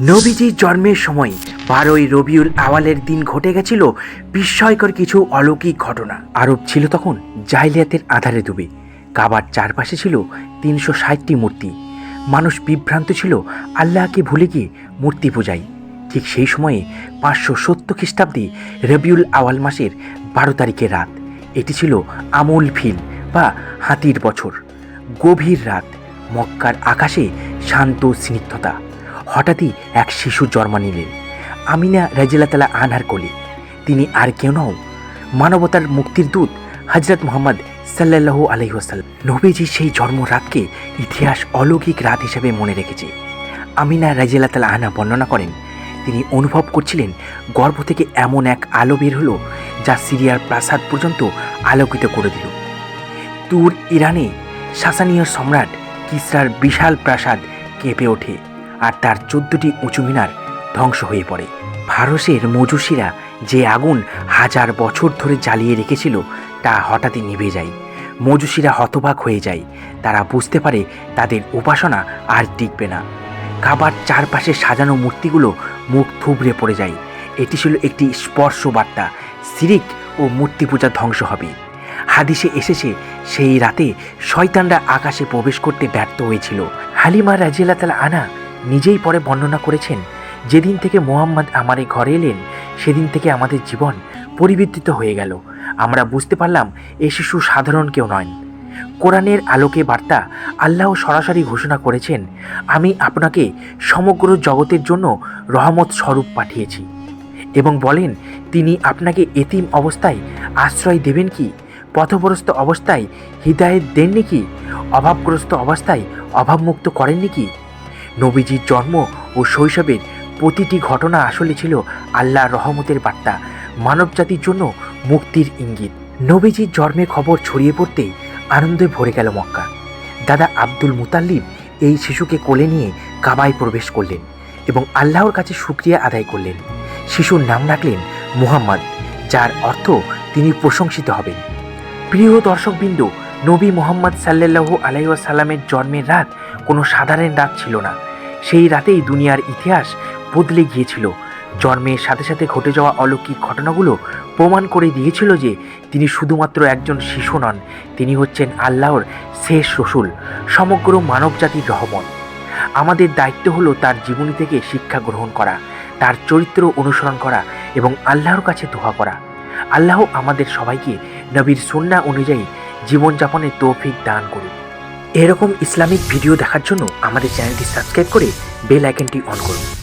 নবীজির জন্মের সময় বারোই রবিউল আওয়ালের দিন ঘটে গেছিল বিস্ময়কর কিছু অলৌকিক ঘটনা। আরব ছিল তখন জাইলিয়াতের আধারে ডুবে। কাবার চারপাশে ছিল তিনশো ষাটটি মূর্তি। মানুষ বিভ্রান্ত ছিল আল্লাহকে ভুলে গিয়ে মূর্তি পূজায়। ঠিক সেই সময়ে পাঁচশো সত্তর খ্রিস্টাব্দে রবিউল আওয়াল মাসের বারো তারিখের রাত। এটি ছিল আমুল ফিল বা হাতির বছর। গভীর রাত, মক্কার আকাশে শান্ত স্নিগ্ধতা। হঠাৎই এক শিশু জন্ম নিলেন। আমিনা রাজিলাতালা আনহার কোলে। তিনি আর কেউ নও, মানবতার মুক্তির দূত হজরত মোহাম্মদ সাল্লাল্লাহু আলহি ওসাল্লাম নবীজি সেই জন্ম রাতকে ইতিহাস অলৌকিক রাত হিসেবে মনে রেখেছে। আমিনা রাজিলাতালা আনহা বর্ণনা করেন, তিনি অনুভব করছিলেন গর্ভ থেকে এমন এক আলো বের হলো যা সিরিয়ার প্রাসাদ পর্যন্ত আলোকিত করে দিল। তুর ইরানে সাসানীয় সম্রাট কিসরার বিশাল প্রাসাদ কেঁপে ওঠে। আর তার চোদ্দটি উঁচু মিনার ধ্বংস হয়ে পড়ে। ফারসের মজুসিরা যে আগুন হাজার বছর ধরে জ্বালিয়ে রেখেছিল, তা হঠাৎই নিভে যায়। মজুসিরা হতবাক হয়ে যায়। তারা বুঝতে পারে তাদের উপাসনা আর টিকবে না। খাবার চারপাশে সাজানো মূর্তিগুলো মুখ থুবড়ে পড়ে যায়। এটি ছিল একটি স্পর্শ বার্তা সিরিক ও মূর্তি পূজা ধ্বংস হবে। হাদিসে এসেছে, সেই রাতে শয়তানরা আকাশে প্রবেশ করতে ব্যর্থ হয়েছিল। হালিমা রাজিয়াল্লাহ তালা আনা নিজেই পরে বর্ণনা করেছেন, যেদিন থেকে মোহাম্মদ আমার এই ঘরে এলেন, সেদিন থেকে আমাদের জীবন পরিবর্তিত হয়ে গেল। আমরা বুঝতে পারলাম এ শিশু সাধারণ কেউ নয় কোরআনের আলোকে বার্তা আল্লাহ সরাসরি ঘোষণা করেছেন, আমি আপনাকে সমগ্র জগতের জন্য রহমত স্বরূপ পাঠিয়েছি। এবং বলেন, তিনি আপনাকে এতিম অবস্থায় আশ্রয় দেবেন কি? পথভ্রস্ত অবস্থায় হৃদায়ত দেননি কি? অভাবগ্রস্ত অবস্থায় অভাবমুক্ত করেননি কি? নবীজির জন্ম ও শৈশবের প্রতিটি ঘটনা আসলে ছিল আল্লাহর রহমতের বার্তা, মানবজাতির জন্য মুক্তির ইঙ্গিত। নবীজির জন্মের খবর ছড়িয়ে পড়তেই আনন্দে ভরে গেল মক্কা। দাদা আব্দুল মুতাল্লিব এই শিশুকে কোলে নিয়ে কাবায় প্রবেশ করলেন এবং আল্লাহর কাছে শুক্রিয়া আদায় করলেন। শিশুর নাম রাখলেন মুহাম্মদ, যার অর্থ তিনি প্রশংসিত হবেন। প্রিয় দর্শকবৃন্দ নবী মোহাম্মদ সাল্লাল্লাহু আলাইসাল্লামের জন্মের রাত কোনো সাধারণ রাত ছিল না। সেই রাতেই দুনিয়ার ইতিহাস বদলে গিয়েছিল। জন্মের সাথে সাথে ঘটে যাওয়া অলৌকিক ঘটনাগুলো প্রমাণ করে দিয়েছিল যে তিনি শুধুমাত্র একজন শিশু নন, তিনি হচ্ছেন আল্লাহর শেষ রসুল, সমগ্র মানবজাতির রহমত। আমাদের দায়িত্ব হলো তার জীবনী থেকে শিক্ষা গ্রহণ করা, তার চরিত্র অনুসরণ করা এবং আল্লাহর কাছে দোয়া করা। আল্লাহ আমাদের সবাইকে নবীর সন্না অনুযায়ী জীবনযাপনের তৌফিক দান করুন। এরকম ইসলামিক ভিডিও দেখার জন্য আমাদের চ্যানেলটি সাবস্ক্রাইব করে বেল আইকনটি অন করুন।